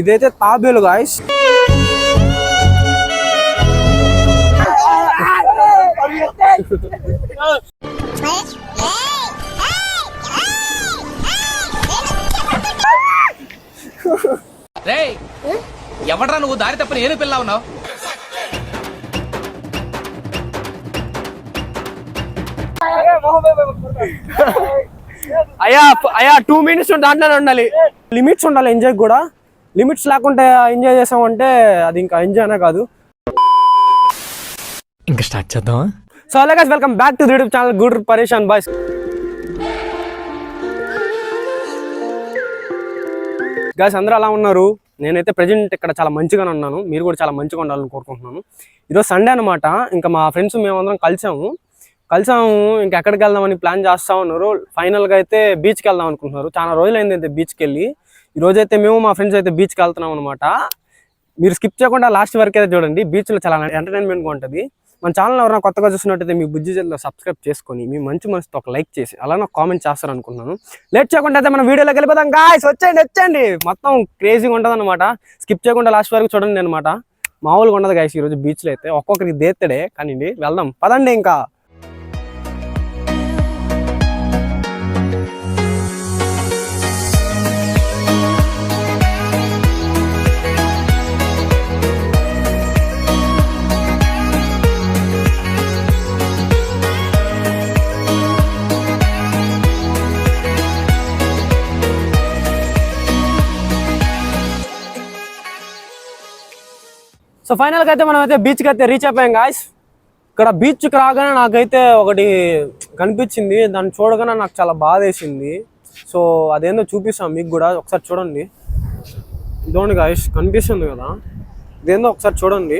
ఇదైతే తాబేలు గాయస్ ఎవడ్రా నువ్వు దారి తప్పని ఏను పిల్ల ఉన్నావు? అయ్యా అయ్యా టూ మినిట్స్ దాంట్లోనే ఉండాలి. లిమిట్స్ ఉండాలి ఎంజాయ్ కూడా. లిమిట్స్ లేకుంటే ఎంజాయ్ చేసామంటే అది ఇంకా ఎంజాయ్ అనే కాదు. ఇంకా స్టార్ట్ చేద్దామా? సో అలా guys welcome back to YouTube channel good Pareshan boys guys అందరూ అలా ఉన్నారు? నేనైతే ప్రజెంట్ ఇక్కడ చాలా మంచిగానే ఉన్నాను. మీరు కూడా చాలా మంచిగా ఉండాలని కోరుకుంటున్నాను. ఈరోజు సండే అనమాట ఇంకా మా ఫ్రెండ్స్ మేమందరం కలిసాము. కలిసాము ఇంకా ఎక్కడికి వెళ్దామని ప్లాన్ చేస్తా ఉన్నారు. ఫైనల్గా అయితే బీచ్కి వెళ్దాం అనుకుంటున్నారు. చాలా రోజులైంది అయితే బీచ్కి వెళ్ళి. రోజు అయితే మేము మా ఫ్రెండ్స్ అయితే బీచ్కి వెళ్తున్నాం అనమాట మీరు స్కిప్ చేయకుండా లాస్ట్ వరకు అయితే చూడండి. బీచ్లో చాలా ఎంటర్టైన్మెంట్గా ఉంటుంది. మన ఛానల్ ఎవరైనా కొత్తగా చూసినట్టయితే మీ బుజ్జి సబ్స్క్రైబ్ చేసుకొని మీ మంచి మనసుతో ఒక లైక్ చేసి అలా నాకు కామెంట్ చేస్తారు అనుకున్నాను లేట్ చేయకుండా అయితే మనం వీడియోలోకి వెళ్ళిపోదాం. గాయస్ వచ్చేయండి వచ్చేయండి. మొత్తం క్రేజీగా ఉంటుంది అనమాట స్కిప్ చేయకుండా లాస్ట్ వరకు చూడండి అనమాట మామూలుగా ఉండదు గాయస్ ఈరోజు బీచ్లో అయితే ఒక్కొక్కరికి దేత్తడే కానీ వెళ్దాం. పదండి ఇంకా. ఫైనల్గా అయితే మనం అయితే బీచ్కి అయితే రీచ్ అయిపోయాం గాయస్ ఇక్కడ బీచ్కి రాగానే నాకైతే ఒకటి కనిపించింది. దాన్ని చూడగానే నాకు చాలా బాధ వేసింది. సో అదేందో చూపిస్తాం మీకు కూడా. ఒకసారి చూడండి. ఇదోండి గాయస్ కనిపిస్తుంది కదా? ఇదేందో ఒకసారి చూడండి.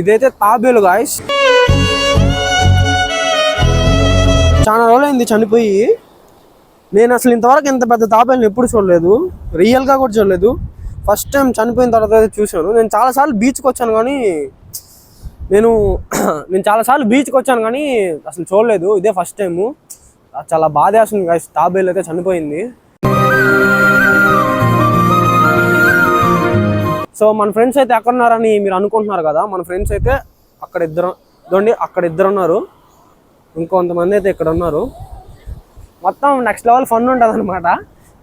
ఇదైతే తాబేలు గాయస్ చాలా రోజులైంది చనిపోయి. నేను అసలు ఇంతవరకు ఇంత పెద్ద తాబేలుని ఎప్పుడు చూడలేదు. రియల్గా కూడా చూడలేదు. ఫస్ట్ టైం చనిపోయిన తర్వాత అయితే చూశాను. నేను చాలాసార్లు బీచ్కి వచ్చాను కానీ నేను నేను చాలాసార్లు బీచ్కి వచ్చాను కానీ అసలు చూడలేదు. ఇదే ఫస్ట్ టైము చాలా బాధ వేస్తుంది guys. తాబేలు అయితే చనిపోయింది. సో మన ఫ్రెండ్స్ అయితే ఎక్కడ ఉన్నారని మీరు అనుకుంటున్నారు కదా. మన ఫ్రెండ్స్ అయితే అక్కడ ఇద్దరు ఇదండి అక్కడ ఇద్దరు ఉన్నారు. ఇంకొంతమంది అయితే ఇక్కడ ఉన్నారు. మొత్తం నెక్స్ట్ లెవెల్ ఫన్ ఉంటుంది అనమాట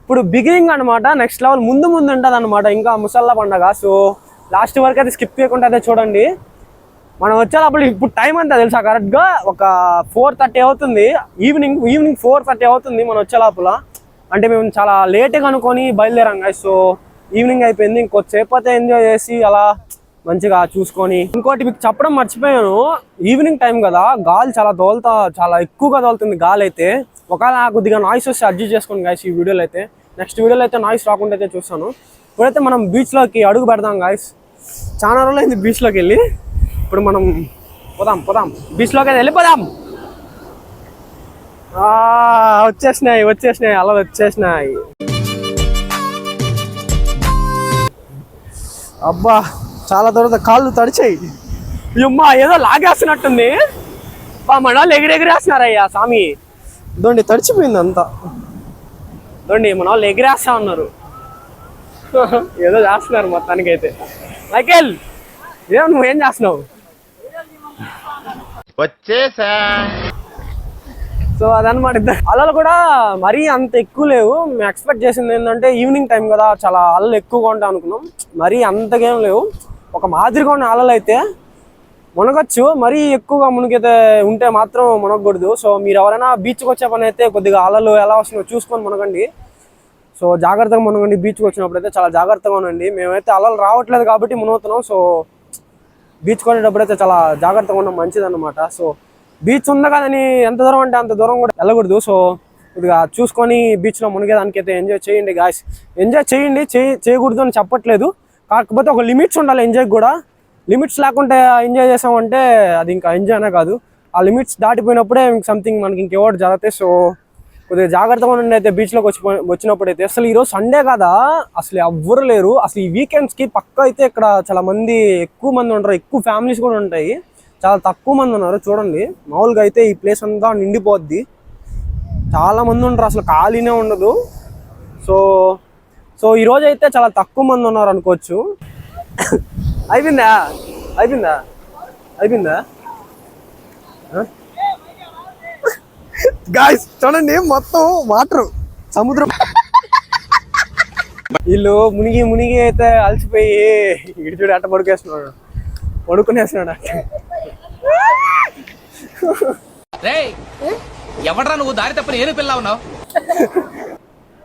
ఇప్పుడు బిగినింగ్ అనమాట నెక్స్ట్ లెవెల్ ముందు ముందు ఉంటుంది అనమాట ఇంకా ముసల్లా పండగ. సో లాస్ట్ వరకు అయితే స్కిప్ చేయకుండా అయితే చూడండి. మనం వచ్చేటప్పుడు ఇప్పుడు టైం అంతా తెలుసా? కరెక్ట్గా ఒక ఫోర్ థర్టీ అవుతుంది. ఈవినింగ్ ఈవినింగ్ ఫోర్ థర్టీ అవుతుంది మనం వచ్చే లోపల అంటే మేము చాలా లేట్గా అనుకొని బయలుదేరాం కదా సో ఈవినింగ్ అయిపోయింది. ఇంకొచ్చేపు అయితే ఎంజాయ్ చేసి అలా మంచిగా చూసుకొని. ఇంకోటి మీకు చెప్పడం మర్చిపోయాను. ఈవినింగ్ టైం కదా గాలి చాలా దోలుతా చాలా ఎక్కువగా దోలుతుంది గాలి అయితే. ఒకవేళ కొద్దిగా నాయిస్ వస్తే అడ్జస్ట్ చేసుకోండి గాయస్ ఈ వీడియోలో అయితే నెక్స్ట్ వీడియోలో అయితే నాయిస్ రాకుండా అయితే చూస్తాను. ఇప్పుడైతే మనం బీచ్లోకి అడుగు పెడదాం గాయస్ చాలా అయింది బీచ్లోకి వెళ్ళి. ఇప్పుడు మనం పోదాం పోదాం. బీచ్లోకి అయితే వెళ్ళిపోదాం. ఆ, వచ్చేసినాయి వచ్చేసినాయి అలా వచ్చేసినాయి. అబ్బా చాలా దూరం కాళ్ళు తడిచాయి. అమ్మా ఏదో లాగేస్తున్నట్టుంది. బా మన ఎగిరెగిరేస్తున్నారయ్యా స్వామి. దోండి తడిచిపోయింది అంతా. దోండి మన వాళ్ళు ఎగిరేస్తా ఉన్నారు. ఏదో చేస్తున్నారు మొత్తానికైతే. మైకేల్ ఏం నువ్వేం చేస్తున్నావు? వచ్చేసా. సో అదనమాట ఇద్దరు. అలలు కూడా మరీ అంత ఎక్కువ లేవు. మేము ఎక్స్పెక్ట్ చేసింది ఏంటంటే ఈవినింగ్ టైం కదా చాలా అలలు ఎక్కువగా ఉంటాయి అనుకున్నాం మరీ అంతగేం లేవు. ఒక మాదిరిగా ఉన్న అలలు అయితే మునగచ్చు మరీ ఎక్కువగా మునిగితే ఉంటే మాత్రం మునగకూడదు. సో మీరు ఎవరైనా బీచ్కి వచ్చే పని అయితే కొద్దిగా అలలు ఎలా వస్తున్నాయో చూసుకొని మునగండి. సో జాగ్రత్తగా మునగండి. బీచ్కి వచ్చినప్పుడు అయితే చాలా జాగ్రత్తగా ఉండండి. మేమైతే అలలు రావట్లేదు కాబట్టి మునుగుతున్నాం. సో బీచ్ కొనేటప్పుడు అయితే చాలా జాగ్రత్తగా ఉండడం మంచిది అనమాట సో బీచ్ ఉంది కదని ఎంత దూరం అంటే అంత దూరం కూడా వెళ్ళకూడదు. సో కొద్దిగా చూసుకొని బీచ్లో మునిగేదానికి అయితే ఎంజాయ్ చేయండి గాయస్ ఎంజాయ్ చేయండి. చేయకూడదు అని చెప్పట్లేదు. కాకపోతే ఒక లిమిట్స్ ఉండాలి ఎంజాయ్ కూడా. లిమిట్స్ లేకుంటే ఎంజాయ్ చేసామంటే అది ఇంకా ఎంజాయ్ అనే కాదు. ఆ లిమిట్స్ దాటిపోయినప్పుడే సంథింగ్ మనకి ఇంకెవరు జరుగుతాయి సో కొద్దిగా జాగ్రత్తగా ఉండండి అయితే బీచ్లోకి వచ్చి వచ్చినప్పుడు అయితే. అసలు ఈరోజు సండే కదా? అసలు ఎవ్వరు లేరు. అసలు ఈ వీకెండ్స్కి పక్క అయితే ఇక్కడ చాలా మంది ఎక్కువ మంది ఉంటారు. ఎక్కువ ఫ్యామిలీస్ కూడా ఉంటాయి. చాలా తక్కువ మంది ఉన్నారు. చూడండి. మామూలుగా అయితే ఈ ప్లేస్ అంతా నిండిపోద్ది. చాలా మంది ఉంటారు. అసలు ఖాళీనే ఉండదు. సో సో ఈరోజు అయితే చాలా తక్కువ మంది ఉన్నారు అనుకోవచ్చు. అయిపోయిందా? అయిపోయిందా? అయిపోయిందా? గాయస్ చూడండి మొత్తం వాటర్ సముద్రం. వీళ్ళు మునిగి మునిగి అయితే అలసిపోయి ఇటు చూడు అట్ట పడుకేస్తున్నాడు. పడుకునేస్తున్నాడు అట్ట. రేయ్ ఎవడ్రా నువ్వు? దారి తప్పని ఏను పిల్ల ఉన్నావు?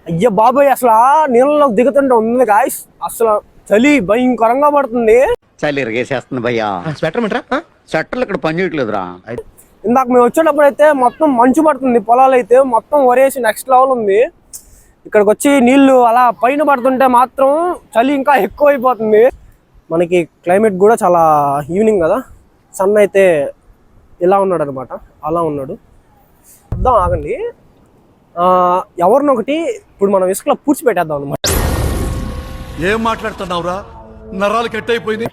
అయ్యా బాబాయ్ అసలు ఆ నీళ్ళలో దిగుతుంటే ఉంది గాయస్ అసలు చలి భయంకరంగా పడుతుంది. చలి ఇరిగేసేస్తుంది భయ్యా. స్వెటర్ మిట్రా స్వెటర్లు ఇక్కడ పని చేయట్లేదురా. ఇందాక మేము వచ్చేటప్పుడు అయితే మొత్తం మంచు పడుతుంది పొలాలు అయితే మొత్తం వరేసి నెక్స్ట్ లెవెల్ ఉంది. ఇక్కడికి వచ్చి నీళ్ళు అలా పైన పడుతుంటే మాత్రం చలి ఇంకా ఎక్కువ అయిపోతుంది మనకి క్లైమేట్ కూడా చాలా ఈవినింగ్ కదా. సన్ అయితే ఇలా ఉన్నాడు అనమాట అలా ఉన్నాడు. అర్థం ఆగండి. ఆ, ఎవరినొకటి ఇప్పుడు మనం ఇసుకలో పూడ్చి పెట్టేద్దాం అనమాట ఏం మాట్లాడుతున్నావురా? నరాలు కట్ అయిపోయింది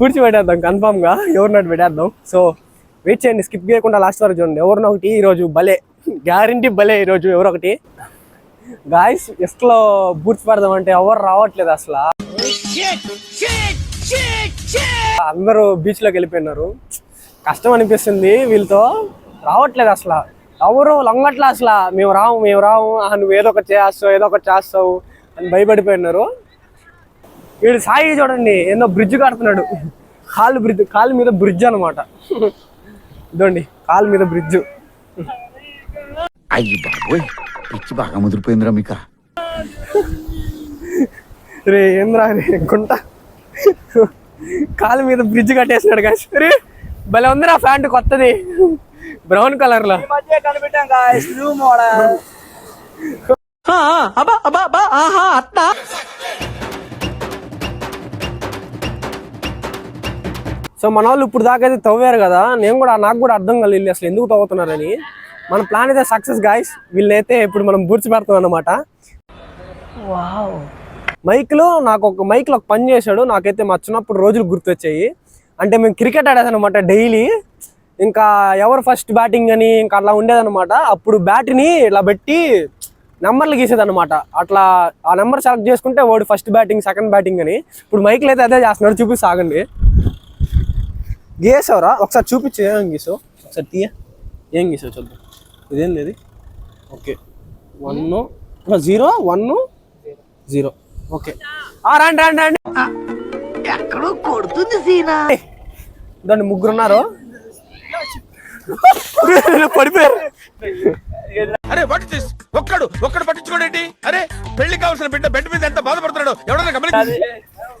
పూడ్చి పెట్టేద్దాం కన్ఫామ్గా ఎవరినట్టు పెట్టేద్దాం. సో వెయిట్ చేయండి స్కిప్ చేయకుండా లాస్ట్ వరకు చూడండి. ఎవరినో ఒకటి ఈరోజు భలే గ్యారంటీ భలే ఈరోజు ఎవరొకటి గాయస్ ఎస్ట్లో బూర్చి పెడదాం అంటే ఎవరు రావట్లేదు అసలు. అందరూ బీచ్లోకి వెళ్ళిపోయినారు. కష్టం అనిపిస్తుంది వీళ్ళతో. రావట్లేదు అసలు. ఎవరు లొంగట్లే అసలు. మేము రాము మేము రాము. ఆ, నువ్వు ఏదో ఒకటి చేస్తావు ఏదో ఒకటి చేస్తావు. అని భయపడిపోయినారు. వీడు సాయి చూడండి ఏందో బ్రిడ్జ్ కడుతున్నాడు. కాలు బ్రిడ్జ్ కాలు మీద బ్రిడ్జ్ అనమాట ఇదండి కాలు మీద బ్రిడ్జ్ అయ్యి బాబోయ్ పిచ్చి బాగా ముదిరిపోయిందిరా మీక. రే ఏంద్రా రే గుంట. కాలు మీద బ్రిడ్జ్ కట్టేసినాడు కాదు రే భలే ఉందిరా ప్యాంట్ కొత్తది. బ్రౌన్ కలర్లో. సో మన వాళ్ళు ఇప్పుడు దాకా అయితే తవ్వారు కదా నేను కూడా నాకు కూడా అర్థం కాలేదు వీళ్ళు అసలు ఎందుకు తవ్వుతున్నారని. మన ప్లాన్ అయితే సక్సెస్ గాయస్ వీళ్ళైతే ఇప్పుడు మనం బూడ్చి పెడతాం అనమాట మైక్లో నాకు ఒక మైక్లో ఒక పని చేశాడు. నాకైతే మా చిన్నప్పుడు రోజులు గుర్తొచ్చాయి. అంటే మేము క్రికెట్ ఆడేదన్నమాట డైలీ ఇంకా ఎవరు ఫస్ట్ బ్యాటింగ్ అని ఇంకా అట్లా ఉండేదన్నమాట. అప్పుడు బ్యాట్ని ఇలా పెట్టి నెంబర్లు గీసేదన్నమాట. అట్లా ఆ నెంబర్ సెలెక్ట్ చేసుకుంటే వాడు ఫస్ట్ బ్యాటింగ్ సెకండ్ బ్యాటింగ్ అని ఇప్పుడు మైక్లో అయితే అదే చేస్తున్నాడు. చూపి సాగండి గీసావురా ఒకసారి చూపించు ఏం గీసావు? ఒకసారి తీయ. ఏం గీసావు చూద్దాం. ఇదేంది ఇది okay. One zero one zero. Okay. ఆ, రండి రండి రండి. ఎక్కడో కొడుతుంది సీనా. దాన్ని ముగ్గురు ఉన్నారు పడిపోయారు. అరే వాట్ దిస్ ఒక్కడు ఒక్కడు పట్టించుకోడేంటి? అరే పెళ్ళి కావాల్సిన బిడ్డ బెడ్ మీద ఎంత బాధపడుతున్నాడు ఎవడన్నా గమనించి.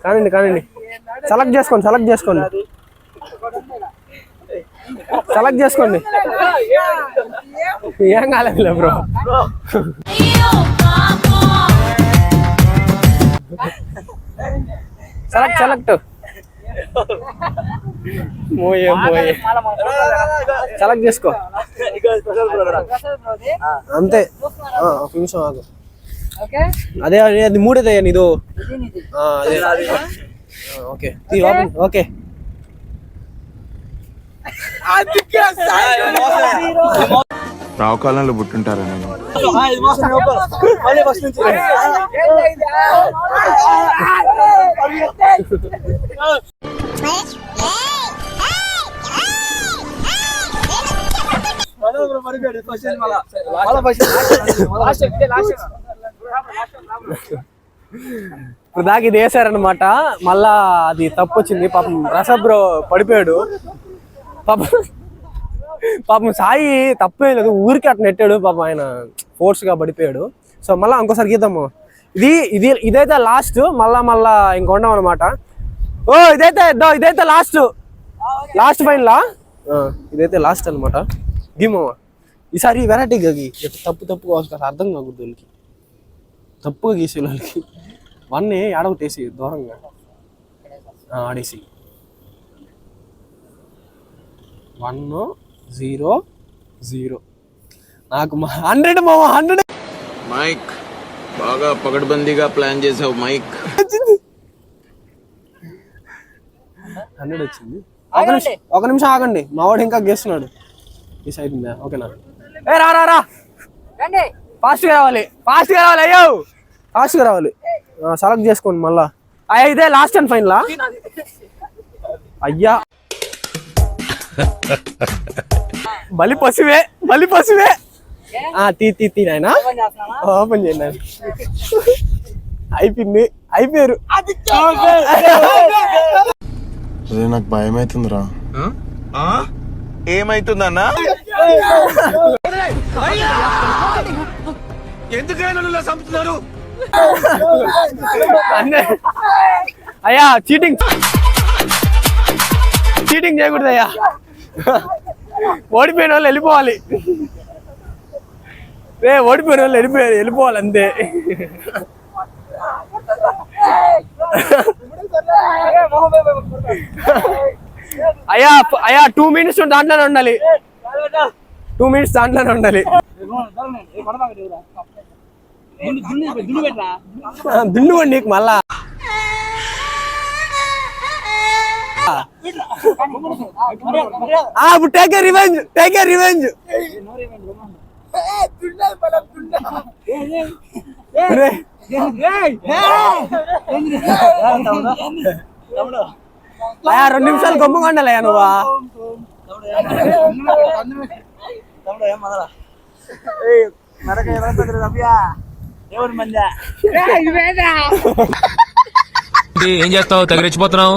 కానండి కానండి సెలెక్ట్ చేసుకోండి సెలెక్ట్ చేసుకోండి. సెలెక్ట్ చేసుకోండి. ఏం కాలేదు బ్రో సెలెక్ట్ సెలెక్ట్ మోయే మోయే. సెలెక్ట్ చేసుకో. అంతే. ఒక నిమిషం ఆగు. అదే అదే అది మూడేదే నీదు. ఆ, అదే. ఓకే. ఓకే? రావుకాలంలో పుట్టుంటారా నేను ఇప్పుడు దాకా ఇది వేసారనమాట మళ్ళా అది తప్పు వచ్చింది. పాపం రసబ్రో పడిపోయాడు. పాపం పాపం సాయి తప్పే లేదు ఊరికి అట్లా నెట్టాడు పాపం ఆయన ఫోర్స్గా పడిపోయాడు. సో మళ్ళీ ఇంకోసారి గీద్దాము. ఇది ఇది ఇదైతే లాస్ట్ మళ్ళా మళ్ళా ఇంకొండం అనమాట ఓ ఇదైతే ఇదైతే లాస్ట్ లాస్ట్ ఫైనలా ఇదైతే లాస్ట్ అనమాట గీమమ్మ ఈసారి వెరైటీ గీ తప్పు తప్పు తప్పుగా అర్థం కాకూడదు వీళ్ళకి. తప్పుగా గీసే వాళ్ళకి. వన్ ఆడొకటేసి దూరంగా. ఆడేసి వన్ జీరో జీరో. నాకు హండ్రెడ్ మామ హండ్రెడ్. మైక్ బాగా పగడ్బందీగా ప్లాన్ చేసావు మైక్. హండ్రెడ్ వచ్చింది. ఒక నిమిషం ఒక నిమిషం ఆగండి. మా వాడు ఇంకా గేస్తున్నాడు ఈ సైడ్ ఉందా ఓకేనా? ఏ రా రా రా. ఫాస్ట్గా రావాలి. ఫాస్ట్గా రావాలి అయ్యో. ఫాస్ట్గా రావాలి. సెలెక్ట్ చేసుకోండి మళ్ళా. అయ్యా ఇదే లాస్ట్ అండ్ ఫైనలా అయ్యా. పశువే బలి పశువే. ఆ, తీ తీ తీ నాయనా. ఓపెన్ చేయండి. అయిపోయింది అయిపోయారు. నాకు భయం అవుతుందిరా ఏమైతుందన్నా? ఎందుకైనా చంపుతున్నారు? అయ్యా చీటింగ్ చీటింగ్ చేయకూడదు అయ్యా ఓడిపోయిన వాళ్ళు వెళ్ళిపోవాలి. రే ఓడిపోయిన వాళ్ళు వెళ్ళిపోయారు వెళ్ళిపోవాలి అంతే. అయ్యా అయ్యా టూ మినిట్స్ దాంట్లోనే ఉండాలి. టూ మినిట్స్ దాంట్లోనే ఉండాలి. దున్నుకోండి నీకు మళ్ళా. ఇప్పుడు take a revenge take a revenge రెండు నిమిషాలు గమ్ముగా ఉండాలయ్యా నువ్వా? ఏం చేస్తావు? తగిలిచ్చిపోతున్నావు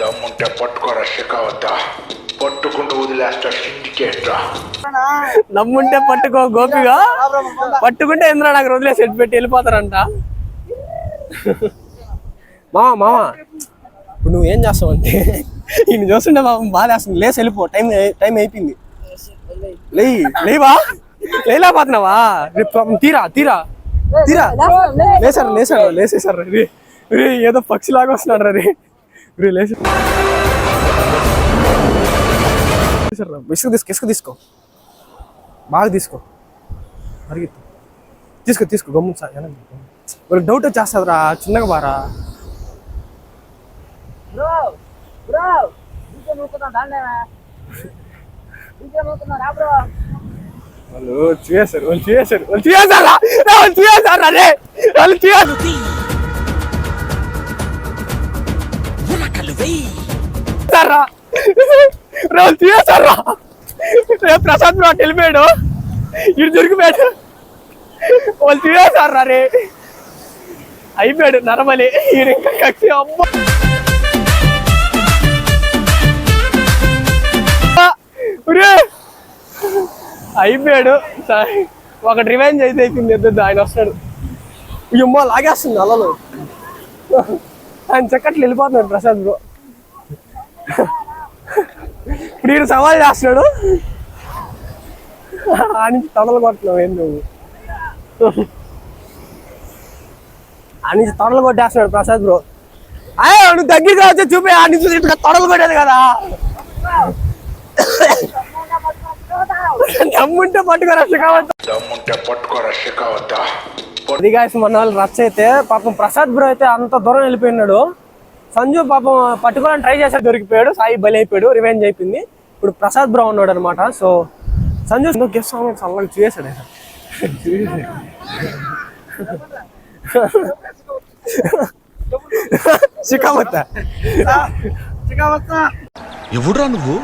దమ్ముంటే పట్టుకోరా షికావద్దా పట్టుకుంటూ వదిలేస్తా సిండికేట్ రా నమ్ముంటే పట్టుకో గోపిగా. పట్టుకుంటే ఇంద్ర నాకు రోజులే సెట్ పెట్టి వెళ్ళిపోతారంట. మావా మావా. ఇప్పుడు నువ్వు ఏం చేస్తావు అంటే ఈయన చూస్తుంటే మామ బాధ వేస్తుంది. లేసి వెళ్ళిపో టైం టైం అయిపోయింది. లేయి లేవా? లేలేకపోతున్నావా రేపు తీరా తీరా. తీరా. లేసారు లేసారు లేసేసారు రే ఏదో పక్షిలాగా వస్తున్నాడు రే రే. లేచి. ఇసుక తీసుకో ఇసుక తీసుకో. బాగా తీసుకో. పరిగెత్తు. తీసుకో తీసుకో గమ్ము సార్ వాళ్ళకి డౌట్ వచ్చేస్తుందిరా చిన్నగా బారా వాళ్ళు చేశారు వాళ్ళు చేశారు వాళ్ళు చేశారా? వాళ్ళు చేశారా రే? వాళ్ళు చేశారు. సర్రా. రోజు వాళ్ళు చేశారా రే ప్రసాద్ బ్రో అటు వెళ్ళిపోయాడు. ఇటు దొరికిపోయాడు వాళ్ళు చేశారా రే. అయిపోయాడు నరమలి ఈయన ఇంకా కక్షి అమ్మ. అయిపోయాడు. ఒకటి రివెంజ్ అయితే అయిపోయింది ఎద్దు ఆయన వస్తాడు. అమ్మ లాగేస్తుంది అలలు. ఆయన చక్కట్లు వెళ్ళిపోతున్నాడు ప్రసాద్ బ్రో. ఇప్పుడు ఈయన సవాల్ చేస్తున్నాడు. ఆ నుంచి తొడలు కొట్టున్నావు ఏం నువ్వు? ఆ నుంచి తొడలు కొట్టేస్తున్నాడు ప్రసాద్ బ్రో. అయ్యో నువ్వు దగ్గరికి వచ్చి చూపి ఆ నుంచి ఇట్లా తొడలు కొట్టేది కదా. దమ్ముంటే పట్టుకోరా కావచ్చు దమ్ముంటే పట్టుకోరా అది గాయస్ మన వాళ్ళు రచ్చ అయితే పాపం ప్రసాద్ బ్రో అయితే అంత దూరం వెళ్ళిపోయినాడు. సంజు పాపం పట్టుకోవాలని ట్రై చేశాడు దొరికిపోయాడు సాయి బలి అయిపోయాడు రివెంజ్ అయిపోయింది. ఇప్పుడు ప్రసాద్ బ్రో ఉన్నాడు అనమాట సో సంజు గెస్ట్ సాంగ్ చల్లగా ఎవడురా నువ్వు?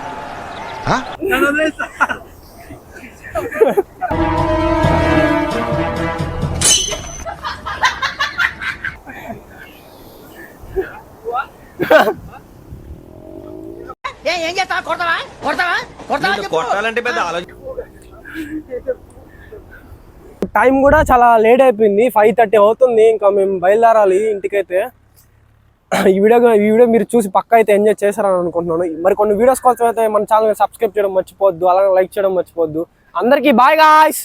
టైం కూడా చాలా లేట్ అయిపోయింది. ఫైవ్ థర్టీ అవుతుంది. ఇంకా మేము బయలుదేరాలి ఇంటికైతే. ఈ వీడియో ఈ వీడియో మీరు చూసి పక్క అయితే ఎంజాయ్ చేశారని అనుకుంటున్నాను. మరి కొన్ని వీడియోస్ కోసం అయితే మన ఛానల్ సబ్స్క్రైబ్ చేయడం మర్చిపోవద్దు. అలాగే లైక్ చేయడం మర్చిపోవద్దు. అందరికీ బాయ్ గాయ్స్!